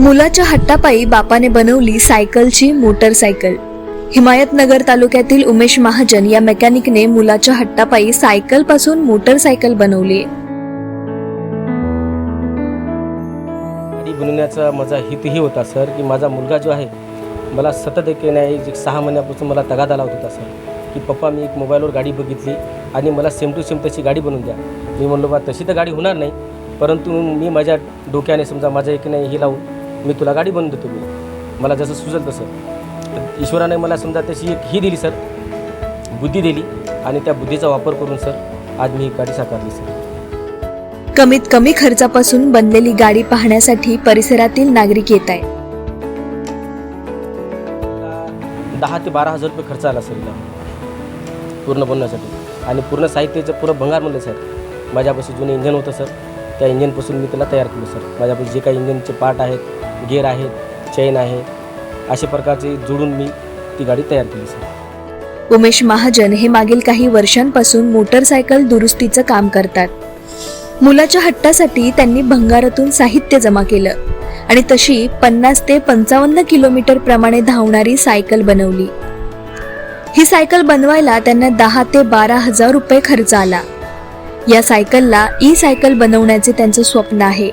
मुलाच्या हट्टापायी बापाने बनवली सायकलची मोटरसायकल. हिमायतनगर तालुक्यातील उमेश महाजन या मेकॅनिकने मुलाच्या हट्टापायी सायकलपासून मोटरसायकल बनवली. गाडी बनवण्याचा माझा हितही होता सर की माझा मुलगा जो आहे मला सतत एक नाही एक सहा महिन्यापासून मला तगादा लावत होता सर की पप्पा मी एक मोबाईलवर गाडी बघितली आणि मला सेम टू सेम तशी गाडी बनवून द्या. मी म्हणलो बा तशी तर गाडी होणार नाही परंतु मी माझ्या डोक्याने समजा माझ्या एक नाही हे लावून मी तुला गाडी बनवून देतो मी. मला जसं सुचल तसं. तर ईश्वराने मला समजा तशी एक ही दिली सर. बुद्धी दिली आणि त्या बुद्धीचा वापर करून सर आज मी ही गाडी साकारली सर. कमीत कमी खर्चापासून बनलेली गाडी पाहण्यासाठी परिसरातील नागरिक येत आहेत. दहा ते बारा हजार रुपये खर्च आला सर पूर्ण बनवण्यासाठी. आणि पूर्ण साहित्याचं पुरं भंगार म्हणलं सर. माझ्यापाशी जुनं इंजन होतं सर. त्या इंजनपासून मी त्याला तयार केलं सर. माझ्यापाशी जे काही इंजनचे पार्ट आहेत गिअर आहेत चैन आहे अशा प्रकारचे जोडून मी ती गाडी तयार केली सर. उमेश महाजन हे मागील काही वर्षांपासून मोटरसायकल दुरुस्तीचं काम करतात. मुलाच्या हट्टासाठी त्यांनी भंगारातून साहित्य जमा केलं आणि तशी पन्नास ते पंचावन्न किलोमीटर प्रमाणे धावणारी सायकल बनवली. ही सायकल बनवायला त्यांना दहा ते बारा हजार रुपये खर्च आला. या सायकलला ई सायकल बनवण्याचे त्यांचं स्वप्न आहे.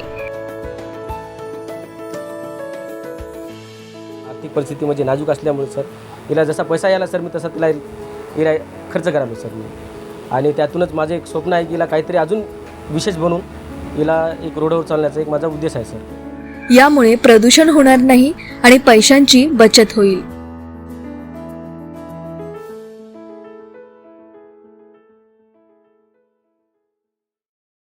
आर्थिक परिस्थिती म्हणजे नाजूक असल्यामुळे सर. हिला जसा पैसा यायला सर मी तसा तिला हिला खर्च करालो सर मी. आणि त्यातूनच माझं एक स्वप्न आहे की हिला काहीतरी अजून विशेष बनवून हिला एक रोडवर चालण्याचा एक माझा उद्देश आहे सर. यामुळे प्रदूषण होणार नाही आणि पैशांची बचत होईल.